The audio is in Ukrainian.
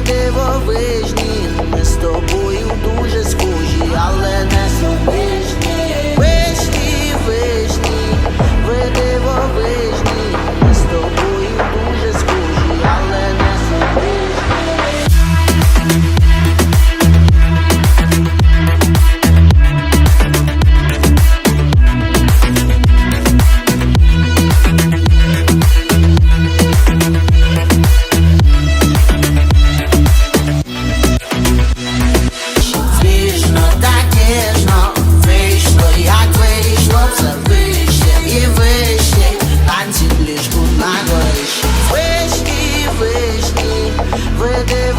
ви дивовижні. with it.